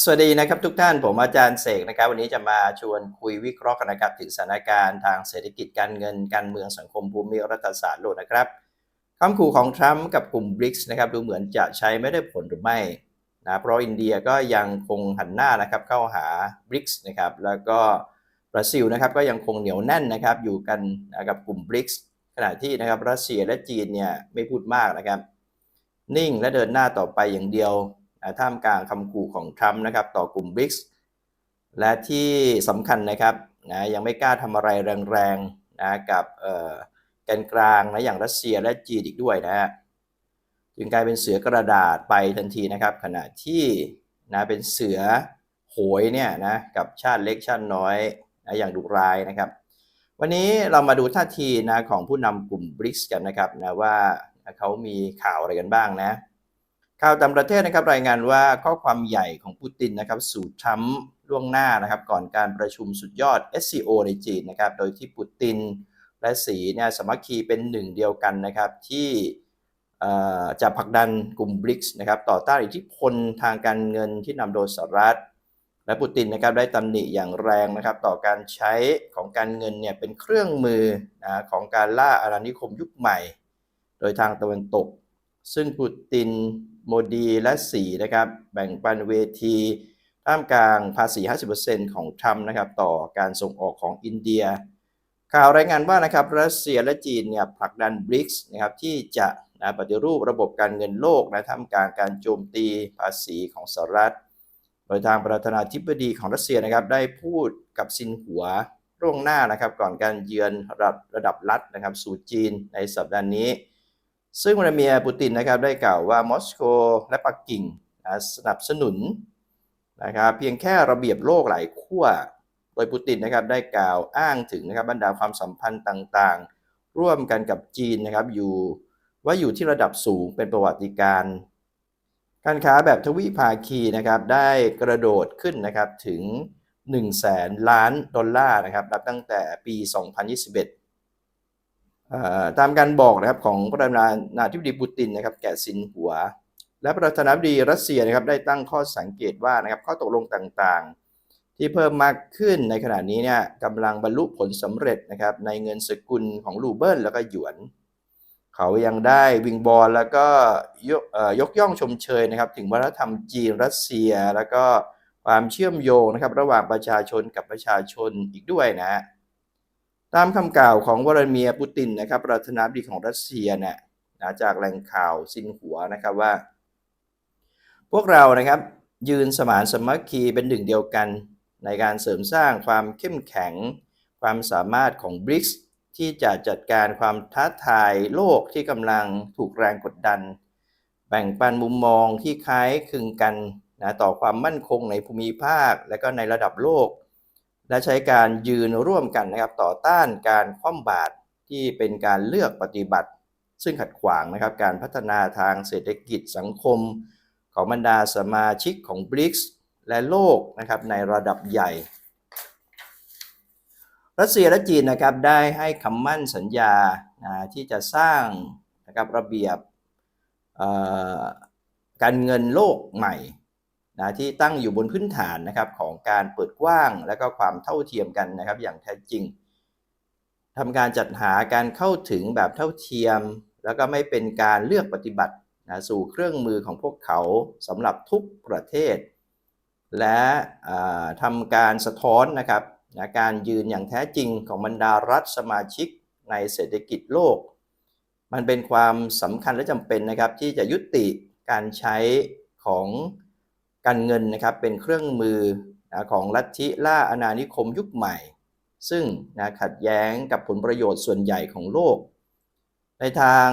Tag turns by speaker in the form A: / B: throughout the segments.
A: สวัสดีนะครับทุกท่านผมอาจารย์เสกนะครับ วันนี้จะมาชวนคุยวิเคราะห์กันนะครับถึงสถานการณ์ทางเศรษฐกิจการเงินการเมืองสังคมภูมิรัฐศาสตร์โลกนะครับคำขู่ของทรัมป์กับกลุ่มบริกส์นะครับดูเหมือนจะใช้ไม่ได้ผลหรือไม่นะเพราะอินเดียก็ยังคงหันหน้านะครับเข้าหาบริกส์นะครับแล้วก็บราซิลนะครับก็ยังคงเหนียวแน่นนะครับอยู่กันนะกับกลุ่มบริกส์ขณะที่นะครับรัสเซียและจีนเนี่ยไม่พูดมากนะครับนิ่งและเดินหน้าต่อไปอย่างเดียว ท่ามกลางคำขู่ของทรัมป์นะครับต่อกลุ่มบริกส์และที่สำคัญนะครับนะยังไม่กล้าทำอะไรแรงๆนะกับเอ่อแกนกลางนะอย่างรัสเซียและจีนอีกด้วยนะฮะจึงกลายเป็นเสือกระดาษไปทันทีนะครับ ขณะที่นะเป็นเสือโหยเนี่ยนะกับชาติเล็กชาติน้อยนะอย่างดุร้ายนะครับ วันนี้เรามาดูท่าทีนะของผู้นำกลุ่มบริกส์กันนะครับนะว่าเขามีข่าวอะไรกันบ้างนะ ข่าวต่างประเทศนะครับรายงานว่าข้อความใหญ่ของปูตินนะครับสู่ทรัมป์ล่วงหน้านะครับก่อนการประชุมสุดยอด SCO ในจีนนะครับโดยที่ปูตินและสีเนี่ยสมัคคีเป็นหนึ่งเดียวกันนะครับที่จะผลักดันกลุ่มบริกส์นะครับต่อต้านอิทธิพลทางการเงินที่นำโดยสหรัฐ และปูตินนะครับได้ตำหนิอย่างแรงนะครับต่อการใช้ของการเงินเนี่ยเป็นเครื่องมือนะของการล่าอาณานิคมยุคใหม่ โดยทางตะวันตก ซึ่งปูตินโมดีและสีนะครับแบ่งปันเวทีท่ามกลางภาษี 50%ของทรัมป์นะครับต่อการส่งออกของอินเดีย ข่าวรายงานว่านะครับรัสเซียและจีนเนี่ยผลักดันบริกส์นะครับที่จะนะปฏิรูประบบการเงินโลกนะท่ามกลางการโจมตีภาษีของสหรัฐ โดยทางประธานาธิบดีของรัสเซียนะครับได้พูดกับซินหัวล่วงหน้านะครับก่อนการเยือนระดับระดับรัฐนะครับสู่จีนในสัปดาห์นี้ ซึ่งวลาดิเมียร์ปูตินนะครับได้กล่าวว่ามอสโกและปักกิ่งสนับสนุนนะครับเพียงแค่ระเบียบโลกหลายขั้วโดยปูตินนะครับได้กล่าวอ้างถึงนะครับบรรดาความสัมพันธ์ต่างๆ ร่วมกันกับจีนนะครับอยู่ว่าอยู่ที่ระดับสูงเป็นประวัติการการค้าแบบทวิภาคีนะครับได้กระโดดขึ้นนะครับถึง1แสนล้านดอลลาร์นะครับนับตั้งแต่ปี 2021เอ่อ ตามการบอกนะครับของประธานาธิบดีปูตินนะครับแก่ซินหัว และประธานาธิบดีรัสเซียนะครับได้ตั้งข้อสังเกตว่านะครับข้อตกลงต่างๆ ที่เพิ่มมากขึ้นในขณะนี้เนี่ยกำลังบรรลุผลสำเร็จนะครับในเงินสกุลของรูเบิลแล้วก็หยวน เขายังได้วิงบอลแล้วก็ยกยกย่องชมเชยนะครับถึงวัฒนธรรมจีนรัสเซียแล้วก็ความเชื่อมโยงนะครับระหว่างประชาชนกับประชาชนอีกด้วยนะฮะ ตามคำกล่าวของวลาดิเมียร์ปูตินนะครับประธานาธิบดีของรัสเซียเนี่ยจากแหล่งข่าวซินหัวนะครับว่า พวกเรานะครับยืนสมานสมัคคีเป็นหนึ่งเดียวกันในการเสริมสร้างความเข้มแข็ง ความสามารถของบริกส์ที่จะจัดการความท้าทายโลกที่กำลังถูกแรงกดดัน แบ่งปันมุมมองที่คล้ายคลึงกันนะต่อความมั่นคงในภูมิภาค และก็ในระดับโลก และใช้การยืนร่วมกันนะครับต่อต้านการคว่ำบาตรที่เป็นการเลือกปฏิบัติ ซึ่งขัดขวางนะครับการพัฒนาทางเศรษฐกิจสังคม ของบรรดาสมาชิกของบริกส์และโลกนะครับในระดับใหญ่ รัสเซียและจีนนะครับได้ให้คำมั่นสัญญานะที่จะสร้างนะครับระเบียบการเงินโลกใหม่ นะที่ตั้งอยู่บนพื้นฐานนะครับของการเปิดกว้างและก็ความเท่าเทียมกันนะครับ อย่างแท้จริงทำการจัดหาการเข้าถึงแบบเท่าเทียม แล้วก็ไม่เป็นการเลือกปฏิบัตินะสู่เครื่องมือของพวกเขาสำหรับทุกประเทศ และอ่าทำการสะท้อนนะครับนะการยืนอย่างแท้จริงของบรรดารัฐสมาชิกในเศรษฐกิจโลก มันเป็นความสำคัญและจำเป็นนะครับที่จะยุติการใช้ของ การเงินนะครับเป็นเครื่องมือนะของลัทธิล่าอาณานิคมยุคใหม่ ซึ่งนะขัดแย้งกับผลประโยชน์ส่วนใหญ่ของโลก ในทาง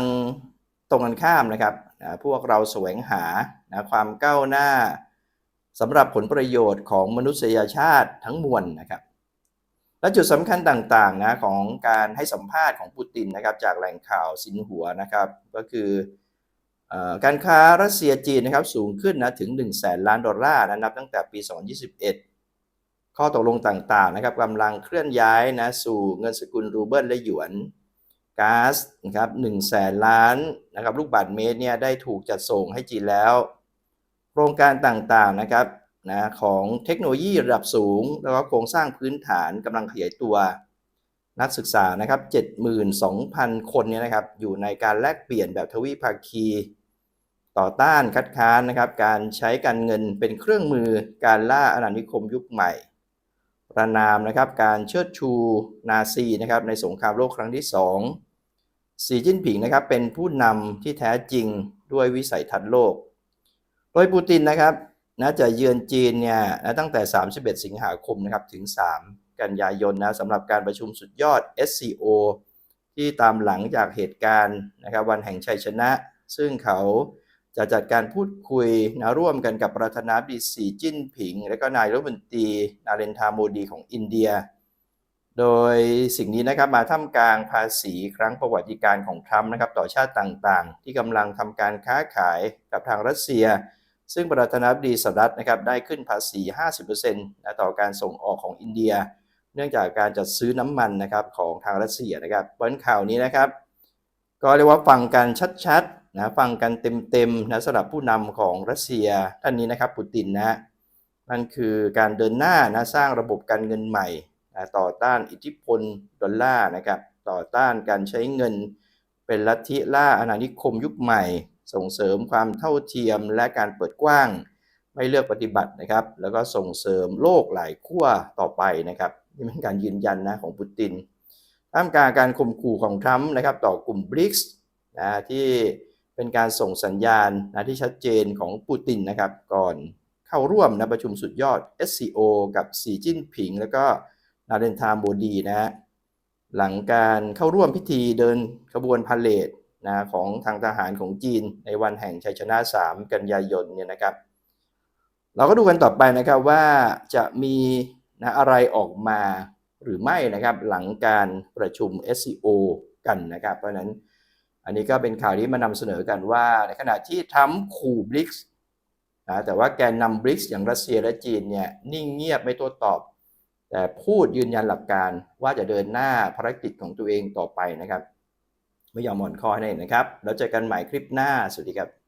A: ตรงกันข้ามนะครับนะพวกเราแสวงหานะความก้าวหน้าสำหรับผลประโยชน์ของมนุษยชาติทั้งมวลนะครับ และจุดสำคัญต่างๆนะของการให้สัมภาษณ์ของปูตินนะครับจากแหล่งข่าวซินหัวนะครับ ก็คือเอ่อ การค้ารัสเซียจีนนะครับสูงขึ้นนะถึง 1 0 0 0 0แสนล้านดอลลาร์นะนับตั้งแต่ปี 2021 ข้อตกลงต่างๆนะครับกำลังเคลื่อนย้ายนะสู่เงินสกุลรูเบิลและหยวนก๊าซนะครับ1 0 0 0 0แสนล้านนะครับลูกบาศก์เมตรเนี่ยได้ถูกจัดส่งให้จีนแล้ว โครงการต่างๆนะครับนะของเทคโนโลยีระดับสูง แล้วก็โครงสร้างพื้นฐานกำลังขยายตัว นักศึกษานะครับ 72,000 คนเนี่ยนะครับอยู่ในการแลกเปลี่ยนแบบทวิภาคี ต่อต้านคัดค้านนะครับการใช้การเงินเป็นเครื่องมือการล่าอาณานิคมยุคใหม่ ประนามนะครับการเชิดชูนาซีนะครับในสงครามโลกครั้งที่ 2 สีจิ้นผิงนะครับเป็นผู้นำที่แท้จริงด้วยวิสัยทัศน์โลก โดยปูตินนะครับนะจะเยือนจีนเนี่ยนะตั้งแต่ 31 สิงหาคมนะครับถึง 3 กันยายนนะสำหรับการประชุมสุดยอด SCO ที่ตามหลังจากเหตุการณ์นะครับวันแห่งชัยชนะ ซึ่งเขา จะจัดการพูดคุยนะร่วมกันกับประธานาธิบดีสีจิ้นผิง และก็นายรัฐมนตรีนาเรนทาโมดีของอินเดีย โดยสิ่งนี้นะครับมาท่ามกลางภาษีครั้งประวัติการของทรัมป์นะครับต่อชาติต่างๆ ที่กำลังทำการค้าขายกับทางรัสเซีย ซึ่งประธานาธิบดีสหรัฐนะครับได้ขึ้นภาษี 50%นะต่อการส่งออกของอินเดีย เนื่องจากการจัดซื้อน้ำมันนะครับของทางรัสเซียนะครับเพราะข่าวนี้นะครับ ก็เรียกว่าฟังกันชัดๆ นะฟังกันเต็มๆนะสำหรับผู้นำของรัสเซียท่านนี้นะครับปูตินนะนั่นคือการเดินหน้านะสร้างระบบการเงินใหม่นะต่อต้านอิทธิพลดอลลาร์นะครับต่อต้านการใช้เงิน เป็นลัทธิล่าอาณานิคมยุคใหม่ ส่งเสริมความเท่าเทียมและการเปิดกว้าง ไม่เลือกปฏิบัตินะครับ แล้วก็ส่งเสริมโลกหลายขั้วต่อไปนะครับนี่เป็นการยืนยันนะของปูตินท่ามกลางการข่มขู่ของทรัมป์นะครับต่อกลุ่มบริกส์นะที่ เป็นการส่งสัญญาณนะที่ชัดเจนของปูตินนะครับ ก่อนเข้าร่วมนะประชุมสุดยอด SCO กับสีจิ้นผิง แล้วก็นาเรนทามโมดีนะฮะหลังการเข้าร่วมพิธีเดินขบวนพาเลทนะของทางทหารของจีนในวันแห่งชัยชนะ 3 กันยายนเนี่ยนะครับ เราก็ดูกันต่อไปนะครับว่าจะมีนะอะไรออกมาหรือไม่นะครับ หลังการประชุม SCO กันนะครับ เพราะนั้น อันนี้ก็เป็นข่าวที่มานำเสนอกันว่า ในขณะที่ทรัมป์ขู่บริกส์นะแต่ว่าแกนนำบริกส์อย่างรัสเซียและจีนเนี่ยนิ่งเงียบไม่โต้ตอบ แต่พูดยืนยันหลักการว่าจะเดินหน้าภารกิจของตัวเองต่อไปนะครับ ไม่ยอมหมอนคอให้นั่นนะครับ แล้วเจอกันใหม่คลิปหน้า สวัสดีครับ